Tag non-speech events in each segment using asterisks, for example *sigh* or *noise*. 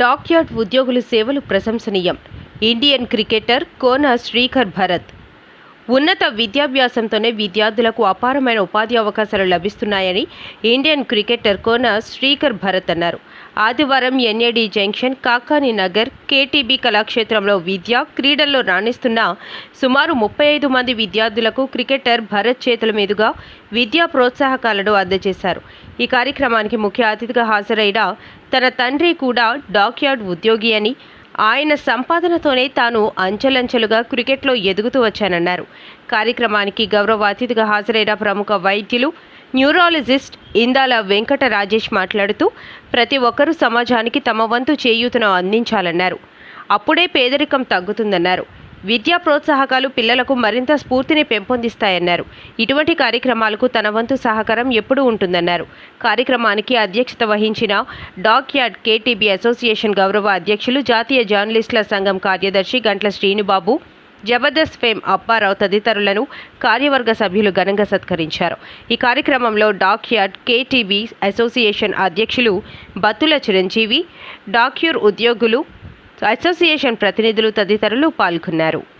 Dockyard ఉద్యోగుల సేవలు ప్రశంసనీయం. Indian cricketer Kona Srikar Bharat. ఉన్నత విద్యాభ్యాసంతోనే విద్యార్థులకు అపారమైన ఉపాధి అవకాశాలు లభిస్తున్నాయని ఇండియన్ క్రికెటర్ కోన శ్రీకర్ భరత్ అన్నారు. ఆదివారం NAD junction Kakani Nagar KTB కళాక్షేత్రంలో విద్య క్రీడల్లో రాణిస్తున్న సుమారు ముప్పై ఐదు మంది విద్యార్థులకు క్రికెటర్ భరత్ చేతుల మీదుగా విద్యా ప్రోత్సాహకాలను అందజేశారు. ఈ కార్యక్రమానికి ముఖ్య అతిథిగా హాజరైన తన తండ్రి కూడా డాక్యార్డ్ ఉద్యోగి అని ఆయన సంపాదనతోనే తాను అంచెలంచెలుగా క్రికెట్లో ఎదుగుతూ వచ్చానన్నారు. కార్యక్రమానికి గౌరవ అతిథిగా హాజరైన ప్రముఖ వైద్యులు న్యూరాలజిస్ట్ ఇందాల వెంకట రాజేష్ మాట్లాడుతూ ప్రతి ఒక్కరూ సమాజానికి తమ వంతు చేయూతను అందించాలన్నారు. అప్పుడే పేదరికం తగ్గుతుందన్నారు. విద్యా ప్రోత్సాహకాలు పిల్లలకు మరింత స్ఫూర్తిని పెంపొందిస్తాయన్నారు. ఇటువంటి కార్యక్రమాలకు తన వంతు సహకారం ఎప్పుడూ ఉంటుందన్నారు. కార్యక్రమానికి అధ్యక్షత వహించిన డాక్ యార్డ్ కేటీబీ అసోసియేషన్ గౌరవ అధ్యక్షులు జాతీయ జర్నలిస్టుల సంఘం కార్యదర్శి గంట్ల శ్రీనుబాబు జబర్దస్త్ ఫేమ్ అప్పారావు తదితరులను కార్యవర్గ సభ్యులు ఘనంగా సత్కరించారు. ఈ కార్యక్రమంలో డాక్యార్డ్ కేటీబీ అసోసియేషన్ అధ్యక్షులు బత్తుల చిరంజీవి డాక్యూర్ ఉద్యోగులు అసోసియేషన్ ప్రతినిధులు తదితరులు పాల్గొన్నారు.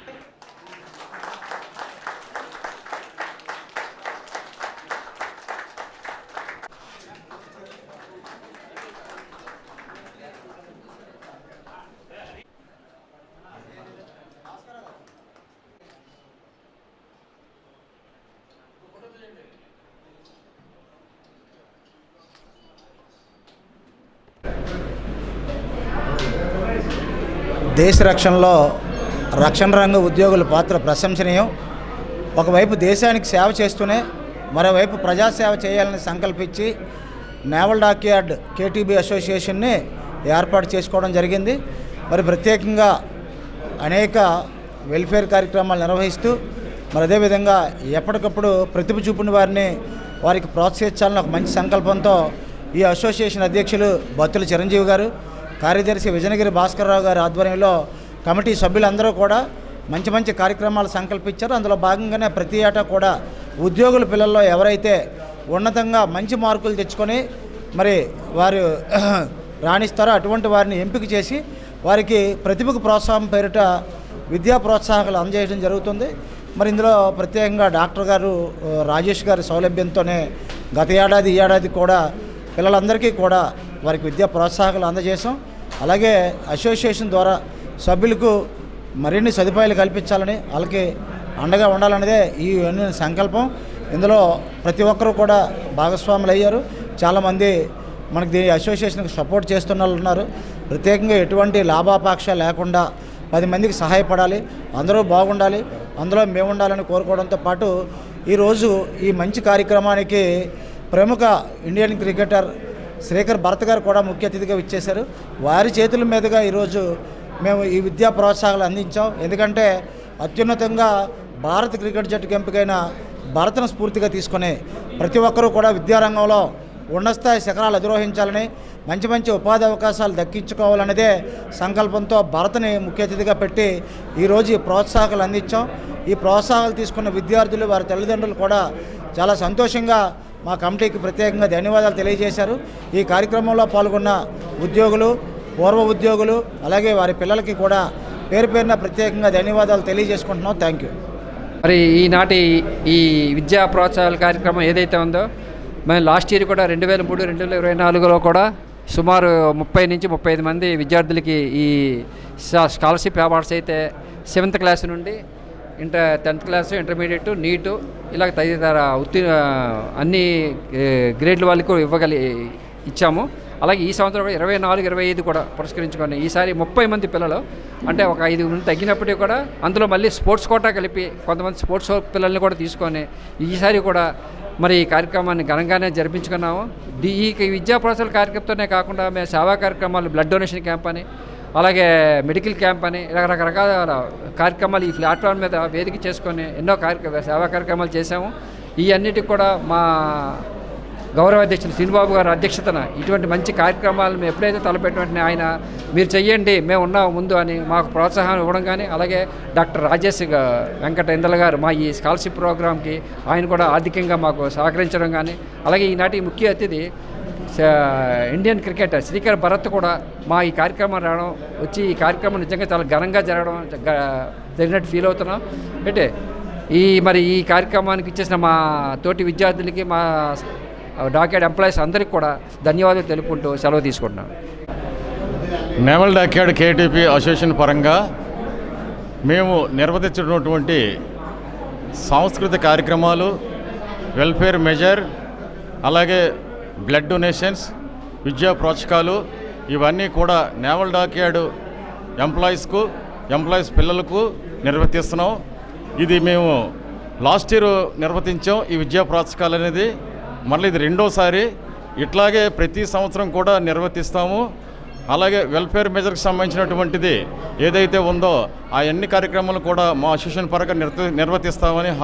దేశ రక్షణలో రక్షణ రంగ ఉద్యోగుల పాత్ర ప్రశంసనీయం. ఒకవైపు దేశానికి సేవ చేస్తూనే మరోవైపు ప్రజాసేవ చేయాలని సంకల్పించి నేవల్ డాక్యార్డ్ కేటీబీ అసోసియేషన్ని ఏర్పాటు చేసుకోవడం జరిగింది. మరి ప్రత్యేకంగా అనేక వెల్ఫేర్ కార్యక్రమాలు నిర్వహిస్తూ మరి అదేవిధంగా ఎప్పటికప్పుడు ప్రతిభ చూపిన వారిని వారికి ప్రోత్సహించాలని ఒక మంచి సంకల్పంతో ఈ అసోసియేషన్ అధ్యక్షులు బత్తుల చిరంజీవి గారు కార్యదర్శి విజయనగిరి భాస్కర్రావు గారి ఆధ్వర్యంలో కమిటీ సభ్యులందరూ కూడా మంచి మంచి కార్యక్రమాలు సంకల్పించారు. అందులో భాగంగానే ప్రతి ఏటా కూడా ఉద్యోగుల పిల్లల్లో ఎవరైతే ఉన్నతంగా మంచి మార్కులు తెచ్చుకొని మరి వారు *clears throat* రాణిస్తారో అటువంటి వారిని ఎంపిక చేసి వారికి ప్రతిభకు ప్రోత్సాహం పేరిట విద్యా ప్రోత్సాహకాలు అందజేయడం జరుగుతుంది. మరి ఇందులో ప్రత్యేకంగా డాక్టర్ గారు రాజేష్ గారి సౌలభ్యంతోనే గత ఏడాది ఈ ఏడాది కూడా పిల్లలందరికీ కూడా వారికి విద్యా ప్రోత్సాహకాలు అందజేసాం అలాగే అసోసియేషన్ ద్వారా సభ్యులకు మరిన్ని సదుపాయాలు కల్పించాలని వాళ్ళకి అండగా ఉండాలనేదే ఈ యూనియన్ సంకల్పం. ఇందులో ప్రతి ఒక్కరూ కూడా భాగస్వాములు అయ్యారు. చాలామంది మనకి దీని అసోసియేషన్కి సపోర్ట్ చేస్తున్న వాళ్ళు ఉన్నారు. ప్రత్యేకంగా ఎటువంటి లాభాపాక్ష లేకుండా పది మందికి సహాయపడాలి. అందరూ బాగుండాలి. అందులో మేము ఉండాలని కోరుకోవడంతో పాటు ఈరోజు ఈ మంచి కార్యక్రమానికి ప్రముఖ ఇండియన్ క్రికెటర్ శ్రీకర్ భరత్ గారు కూడా ముఖ్య అతిథిగా ఇచ్చేశారు వారి చేతుల మీదుగా ఈరోజు మేము ఈ విద్యా ప్రోత్సాహాలు అందించాం. ఎందుకంటే అత్యున్నతంగా భారత క్రికెట్ జట్టుకు ఎంపికైన భరతను స్ఫూర్తిగా తీసుకుని ప్రతి ఒక్కరూ కూడా విద్యారంగంలో ఉన్నతస్థాయి శిఖరాలు అధిరోహించాలని మంచి మంచి ఉపాధి అవకాశాలు దక్కించుకోవాలన్నదే సంకల్పంతో భరతని ముఖ్య అతిథిగా పెట్టి ఈరోజు ఈ ప్రోత్సాహకాలు అందించాం. ఈ ప్రోత్సాహాలు తీసుకున్న విద్యార్థులు వారి తల్లిదండ్రులు కూడా చాలా సంతోషంగా మా కమిటీకి ప్రత్యేకంగా ధన్యవాదాలు తెలియజేశారు. ఈ కార్యక్రమంలో పాల్గొన్న ఉద్యోగులు పూర్వ ఉద్యోగులు అలాగే వారి పిల్లలకి కూడా పేరు పేరున ప్రత్యేకంగా ధన్యవాదాలు తెలియజేసుకుంటున్నాం. థ్యాంక్ యూ మరి ఈనాటి ఈ విద్యా ప్రోత్సాహాల కార్యక్రమం ఏదైతే ఉందో మేము లాస్ట్ ఇయర్ కూడా రెండు వేల మూడు రెండు వేల ఇరవై నాలుగులో కూడా సుమారు ముప్పై నుంచి ముప్పై ఐదు మంది విద్యార్థులకి ఈ స్కాలర్షిప్ అవార్డ్స్ అయితే సెవెంత్ క్లాస్ నుండి inter tenth class intermediate NEET ఇలా తదితర ఉత్తీర్ణ అన్ని గ్రేడ్ల వాళ్ళకి ఇవ్వగలి ఇచ్చాము. అలాగే ఈ సంవత్సరం కూడా ఇరవై నాలుగు ఇరవై ఐదు కూడా పురస్కరించుకొని ఈసారి ముప్పై మంది పిల్లలు అంటే ఒక ఐదు మంది తగ్గినప్పటికీ కూడా అందులో మళ్ళీ స్పోర్ట్స్ కోటా కలిపి కొంతమంది స్పోర్ట్స్ పిల్లల్ని కూడా తీసుకొని ఈసారి కూడా మరి ఈ కార్యక్రమాన్ని ఘనంగానే జరిపించుకున్నాము. ఈ విద్యా ప్రోత్సాహ కార్యక్రమంతోనే కాకుండా మేము సేవా కార్యక్రమాలు బ్లడ్ డొనేషన్ క్యాంప్ అని అలాగే మెడికల్ క్యాంప్ అని రకరకాల కార్యక్రమాలు ఈ ప్లాట్ఫామ్ మీద వేదిక చేసుకొని ఎన్నో కార్యక్రమ సేవా కార్యక్రమాలు చేశాము. ఈ అన్నిటికి కూడా మా గౌరవ అధ్యక్షులు శ్రీనిబాబు గారు అధ్యక్షతన ఇటువంటి మంచి కార్యక్రమాలు మేము ఎప్పుడైతే తలపెట్టిన ఆయన మీరు చెయ్యండి మేము ఉన్నాము ముందు అని మాకు ప్రోత్సాహం ఇవ్వడం కానీ అలాగే డాక్టర్ రాజేష్ వెంకట ఇందల గారు మా ఈ స్కాలర్షిప్ ప్రోగ్రామ్కి ఆయన కూడా ఆర్థికంగా మాకు సహకరించడం కానీ అలాగే ఈనాటి ముఖ్య అతిథి ఇండియన్ క్రికెటర్ శ్రీకర్ భరత్ కూడా మా ఈ కార్యక్రమం రావడం వచ్చి ఈ కార్యక్రమం నిజంగా చాలా ఘనంగా జరగడం జ- జరిగినట్టు ఫీల్ అవుతున్నాం. అంటే ఈ మరి ఈ కార్యక్రమానికి ఇచ్చేసిన మా తోటి విద్యార్థులకి మా డాక్యార్డ్ ఎంప్లాయీస్ అందరికీ కూడా ధన్యవాదాలు తెలుపుకుంటూ సెలవు తీసుకుంటున్నాను. నేవల్ డాక్యార్డ్ కేటీపీ అసోసియేషన్ పరంగా మేము నిర్వహించినటువంటి సాంస్కృతిక కార్యక్రమాలు వెల్ఫేర్ మెజర్ అలాగే బ్లడ్ డొనేషన్స్ విద్యా ప్రోత్సకాలు ఇవన్నీ కూడా నేవల్ డాక్యార్డ్ ఎంప్లాయీస్కు ఎంప్లాయీస్ పిల్లలకు నిర్వర్తిస్తున్నాం. ఇది మేము లాస్ట్ ఇయర్ నిర్వర్తించాం. ఈ విద్యా ప్రోత్సకాలు అనేది మళ్ళీ ఇది రెండోసారి. ఇట్లాగే ప్రతి సంవత్సరం కూడా నిర్వర్తిస్తాము. అలాగే వెల్ఫేర్ మెజర్కి సంబంధించినటువంటిది ఏదైతే ఉందో ఆ అన్ని కార్యక్రమాలు కూడా మా అసోసియేషన్ పరంగా నిర్వ నిర్వర్తిస్తామని